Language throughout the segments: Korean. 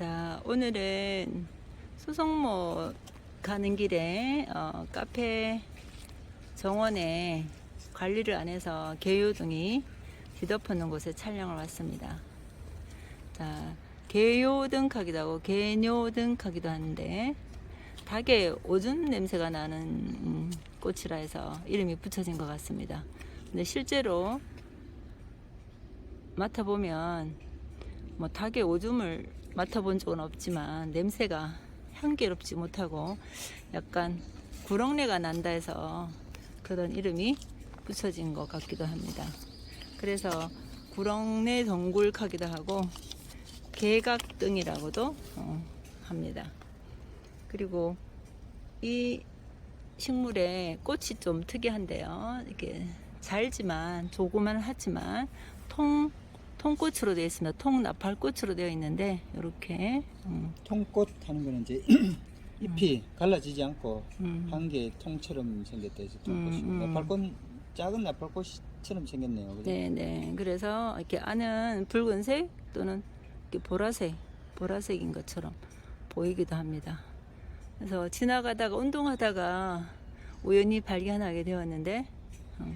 자, 오늘은 수성모 가는 길에 어, 카페 정원에 관리를 안 해서 개요등이 뒤덮어놓은 곳에 촬영을 왔습니다. 자, 개요등하기도 하고 개뇨등하기도 하는데 닭의 오줌 냄새가 나는 음, 꽃이라 해서 이름이 붙여진 것 같습니다. 근데 실제로 맡아보면 뭐 닭의 오줌을 맡아본 적은 없지만 냄새가 향기롭지 못하고 약간 구렁내가 난다 해서 그런 이름이 붙여진 것 같기도 합니다. 그래서 구렁내 덩굴하기도 하고 개각등이라고도 어, 합니다. 그리고 이 식물의 꽃이 좀 특이한데요. 이렇게 잘지만 조그만 하지만 통 통꽃으로 되어 있습니다. 통나팔꽃으로 되어 있는데 이렇게 음, 통꽃 하는 거는 이제 잎이 갈라지지 않고 음. 한 개 통처럼 생겼다 해서 통꽃이 음, 음. 나팔꽃 작은 나팔꽃처럼 생겼네요. 그죠? 네네. 그래서 이렇게 안은 붉은색 또는 이렇게 보라색, 보라색인 것처럼 보이기도 합니다. 그래서 지나가다가 운동하다가 우연히 발견하게 되었는데 어,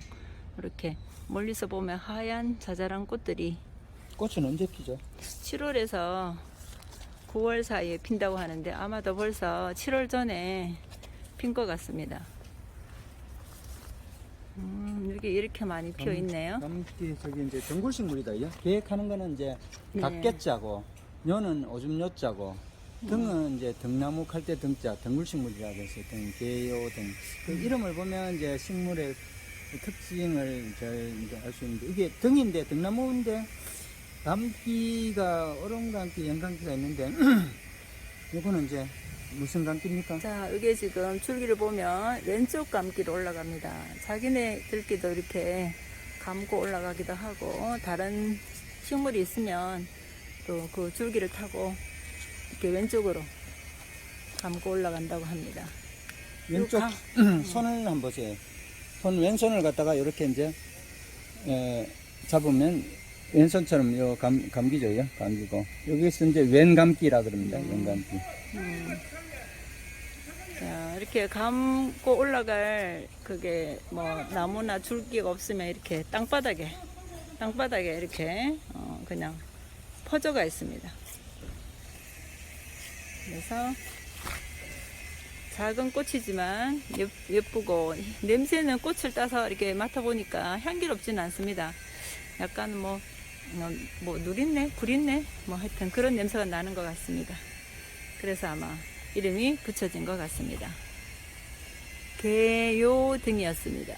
이렇게 멀리서 보면 하얀 자잘한 꽃들이 꽃은 언제 피죠? 7월에서 9월 사이에 핀다고 하는데 아마도 벌써 7월 전에 핀 것 같습니다. 음, 이렇게 이렇게 많이 피어 있네요. 감기 저기 이제 정글식물이다. 요 계획하는 거는 이제 네. 닭개자고 녀는 오줌 녀자고 등은 이제 등나무 칼대 등자 등굴식물이라고 해서 등 개요 등그 음. 이름을 보면 이제 식물의 그 특징을 이제 알 수 있는데 이게 등인데 등나무인데 감기가 얼음 감기 연감기가 있는데 이거는 이제 무슨 감기입니까? 자, 이게 지금 줄기를 보면 왼쪽 감기로 올라갑니다. 자기네들끼도 이렇게 감고 올라가기도 하고 다른 식물이 있으면 또 그 줄기를 타고 이렇게 왼쪽으로 감고 올라간다고 합니다. 왼쪽 가- 손을 한번 보세요. 손 왼손을 갖다가 이렇게 이제 에, 잡으면 왼손처럼 요 감, 감기죠, 요 감기고 여기서 이제 왼감기라 그럽니다. 왼감기. 음. 자, 이렇게 감고 올라갈 그게 뭐 나무나 줄기가 없으면 이렇게 땅바닥에 땅바닥에 이렇게 어, 그냥 퍼져가 있습니다. 그래서 작은 꽃이지만 예, 예쁘고 냄새는 꽃을 따서 이렇게 맡아보니까 향기롭지는 않습니다. 약간 뭐, 어, 뭐 누린내, 구린내, 뭐 하여튼 그런 냄새가 나는 것 같습니다. 그래서 아마 이름이 붙여진 것 같습니다. 개요 등이었습니다.